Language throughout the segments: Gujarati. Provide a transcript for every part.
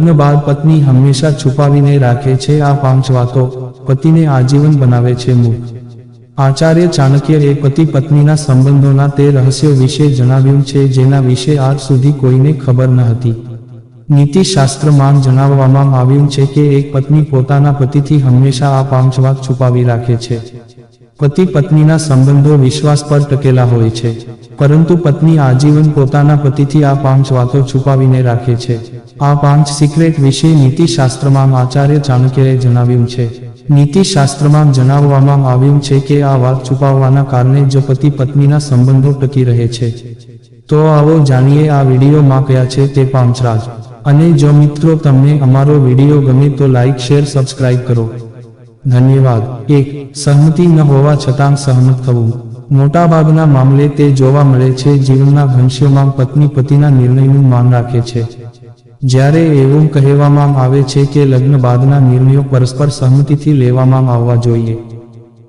લગ્ન બાળ પત્ની હંમેશા છુપાવીને રાખે છે આ પાંચ વાતો પતિને આજીવન બનાવે છે મૂળ. આચાર્ય ચાણક્યએ પતિ પત્નીના સંબંધોના તે રહસ્યો વિશે જણાવ્યું છે જેના વિશે આજ સુધી કોઈને ખબર ન હતી. નીતિશાસ્ત્રમાં જણાવવામાં આવ્યું છે કે એક પત્ની પોતાના પતિથી હંમેશા આ પાંચ વાત છુપાવી રાખે છે. પતિ પત્નીના સંબંધો વિશ્વાસ પર ટકેલા હોય છે. પરંતુ પત્ની આજીવન પોતાના પતિથી આ પાંચ વાતો છુપાવીને રાખે છે. આ પાંચ સિક્રેટ વિશે નીતિશાસ્ત્રમાં આચાર્ય ચાણક્યએ જણાવ્યું છે. નીતિશાસ્ત્રમાં જણાવવામાં આવ્યું છે કે આ વાત છુપાવવાના કારણે જ પતિ પત્નીના સંબંધો ટકી રહે છે. તો આવો જાણીએ આ વિડીયોમાં કયા છે તે પાંચ રાજ અને જો મિત્રો તમને અમારો વીડિયો ગમે તો લાઇક શેર, સબસ્ક્રાઇબ કરો. ધન્યવાદ. એક, સહમતિ ન હોવા છતાં સહમત થવું. મોટાભાગના મામલે તે જોવા મળે છે, જીવનના ભવિષ્યમાં પત્ની પતિના નિર્ણયનું માન રાખે છે. જ્યારે એવું કહેવામાં આવે છે કે લગ્ન બાદના નિર્ણયો પરસ્પર સહમતિથી લેવામાં આવવા જોઈએ.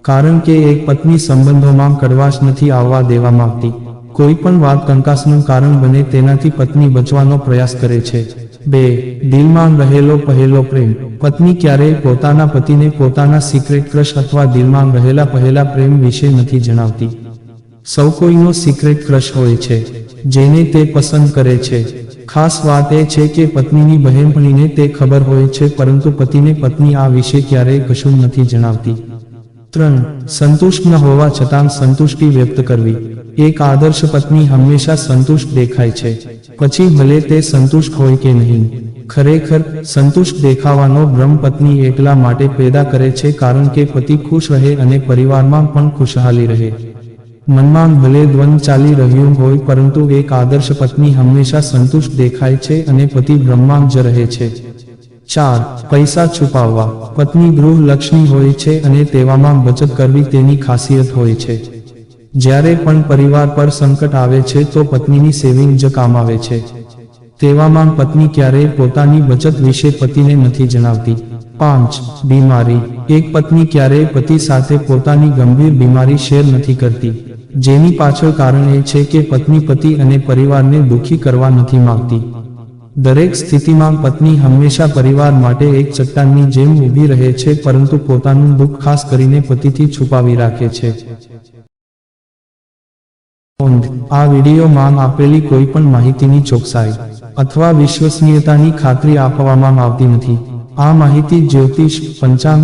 કારણ કે એક પત્ની સંબંધોમાં કડવાશ નથી આવવા દેવા માંગતી. કોઈ પણ વાત કંકાસનું કારણ બને તેનાથી પત્ની બચવાનો પ્રયાસ કરે છે. બે, દિલમાં રહેલો પહેલો પ્રેમ. પત્ની ક્યારેય પોતાના પતિને પોતાના સિક્રેટ ક્રશ અથવા દિલમાં રહેલા પહેલા પ્રેમ વિશે નથી જણાવતી. સૌ કોઈનો સિક્રેટ ક્રશ હોય છે. જેને તે પસંદ કરે છે. ખાસ વાત એ છે કે પત્નીની બહેનપણીને તે ખબર હોય છે, પરંતુ પતિને પત્ની આ વિશે ક્યારેય કશું નથી જણાવતી. ત્રણ, સંતુષ્ટ ન હોવા છતાં સંતુષ્ટિ વ્યક્ત કરવી. એક આદર્શ પત્ની હંમેશા સંતુષ્ટ દેખાય છે. પછી ભલે તે સંતુષ્ટ હોય કે નહીં. ખરેખર, સંતુષ્ટ દેખાવાનો ભ્રમ પત્ની એકલા માટે પેદા કરે છે કારણ કે પતિ ખુશ રહે અને પરિવારમાં પણ ખુશહાલી રહે. મનમાં ભલે દ્વંદ ચાલી રહ્યું હોય, પરંતુ એક આદર્શ પત્ની હંમેશા સંતુષ્ટ દેખાય છે અને પતિ બ્રહ્માંગ જ રહે છે. ચાર, પૈસા છુપાવવા. પત્ની ગૃહ લક્ષ્મી હોય છે અને તેવામાં બચત કરવી તેની ખાસિયત હોય છે. જ્યારે પણ પરિવાર પર સંકટ આવે છે, તો પત્નીની સેવિંગ જ કામ આવે છે. તેવામાં પત્ની ક્યારેય પોતાની બચત વિશે પતિને નથી જણાવતી. પાંચ, બીમારી. એક પત્ની ક્યારેય પતિ સાથે પોતાની ગંભીર બીમારી શેર નથી કરતી. જેની પાછળ કારણ એ છે કે પત્ની પતિ અને પરિવારને દુઃખી કરવા નથી માંગતી. દરેક સ્થિતિમાં પત્ની હંમેશા પરિવાર માટે એક ચટ્ટાનની જેમ ઊભી રહે છે, પરંતુ પોતાનું દુઃખ ખાસ કરીને પતિથી છુપાવી રાખે છે. આ આ વિડીયોમાં આપેલી કોઈ પણ માહિતીની ચોકસાઈ અથવા વિશ્વસનીયતાની ખાતરી આપવામાં આવતી નથી. આ માહિતી જ્યોતિષ પંચાંગ